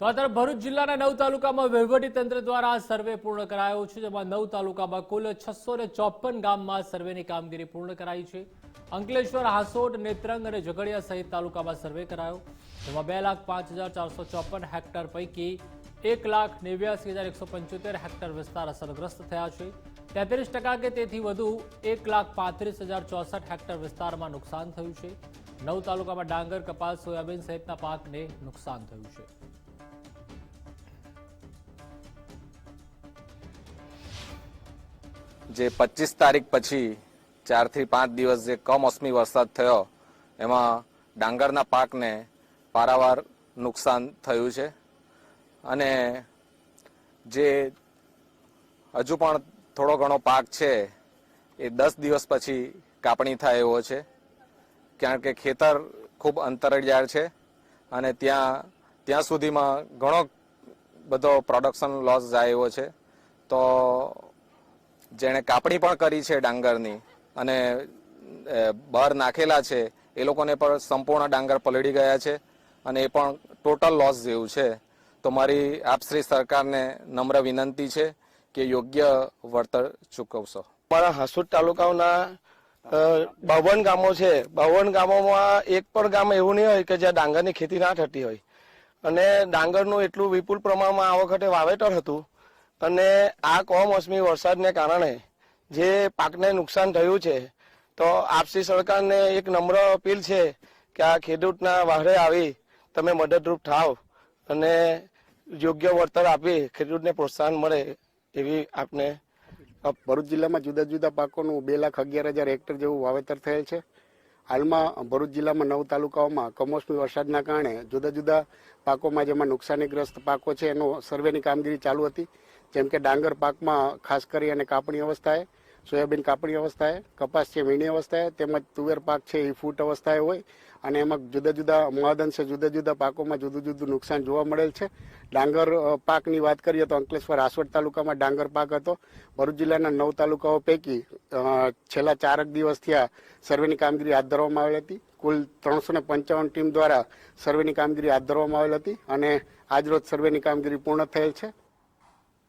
તો આ ભરૂચ જિલ્લાના નવ તાલુકામાં વહીવટી તંત્ર દ્વારા સર્વે પૂર્ણ કરાયો છે, જેમાં નવ તાલુકામાં કુલ છસો ચોપન ગામમાં સર્વેની કામગીરી પૂર્ણ કરાઈ છે. અંકલેશ્વર, હાસોટ, નેત્રંગ અને ઝઘડિયા સહિત તાલુકામાં સર્વે કરાયો, જેમાં બે લાખ પાંચ હજાર ચારસો ચોપન હેક્ટર પૈકી એક લાખ નેવ્યાસી હજાર એકસો પંચોતેર હેક્ટર વિસ્તાર અસરગ્રસ્ત થયા છે. તેત્રીસ ટકા કે તેથી વધુ એક લાખ પાંત્રીસ હજાર ચોસઠ હેક્ટર વિસ્તારમાં નુકસાન થયું છે. નવ તાલુકામાં ડાંગર, કપાસ, સોયાબીન સહિતના પાકને નુકસાન થયું છે. જે પચીસ તારીખ પછી ચારથી પાંચ દિવસ જે કમોસમી વરસાદ થયો, એમાં ડાંગરના પાકને પારાવાર નુકસાન થયું છે. અને જે હજુ પણ થોડો ઘણો પાક છે, એ દસ દિવસ પછી કાપણી થાય એવો છે. કારણ કે ખેતર ખૂબ અંતરિયાળ છે અને ત્યાં ત્યાં સુધીમાં ઘણો બધો પ્રોડક્શન લોસ જાય એવો છે. તો જેણે કાપણી પણ કરી છે ડાંગરની અને બહાર નાખેલા છે, એ લોકોને પણ સંપૂર્ણ ડાંગર પલળી ગયા છે અને એ પણ ટોટલ લોસ જેવું છે. તો મારી આપશ્રી સરકારને નમ્ર વિનંતી છે કે યોગ્ય વળતર ચૂકવશો. મારા હાસોદ તાલુકાના બાવન ગામો છે. બાવન ગામોમાં એક પણ ગામ એવું નહીં હોય કે જ્યાં ડાંગરની ખેતી ના થતી હોય. અને ડાંગરનું એટલું વિપુલ પ્રમાણમાં આ વખતે વાવેતર હતું અને આ કમોસમી વરસાદને કારણે જે પાકને નુકસાન થયું છે, તો આપસી સરકારને એક નમ્ર અપીલ છે કે આ ખેડૂતના વાહરે આવી તમે મદદરૂપ થાવ અને યોગ્ય વળતર આપી ખેડૂતને પ્રોત્સાહન મળે એવી આપને ભરૂચ જિલ્લામાં જુદા જુદા પાકોનું બે લાખ અગિયાર હજાર હેક્ટર જેવું વાવેતર થયેલ છે. હાલમાં ભરૂચ જિલ્લામાં નવ તાલુકાઓમાં કમોસમી વરસાદના કારણે જુદા જુદા પાકોમાં જેમાં નુકસાનીગ્રસ્ત પાકો છે, એનો સર્વેની કામગીરી ચાલુ હતી. જેમ કે ડાંગર પાકમાં ખાસ કરી અને કાપણી અવસ્થાએ, સોયાબીન કાપણી અવસ્થાએ, કપાસ છે વીણી અવસ્થાએ, તેમજ તુવેર પાક છે એ ફૂટ અવસ્થાએ હોય અને એમાં જુદા જુદા મહદઅંશે જુદા જુદા પાકોમાં જુદું જુદું નુકસાન જોવા મળેલ છે. ડાંગર પાકની વાત કરીએ તો અંકલેશ્વર આસવડ તાલુકામાં ડાંગર પાક હતો. ભરૂચ જિલ્લાના નવ તાલુકાઓ પૈકી છેલ્લા ચારક દિવસથી આ સર્વેની કામગીરી હાથ ધરવામાં આવેલ હતી. કુલ ત્રણસો ને પંચાવન ટીમ દ્વારા સર્વેની કામગીરી હાથ ધરવામાં આવેલ હતી અને આજરોજ સર્વેની કામગીરી પૂર્ણ થયેલ છે.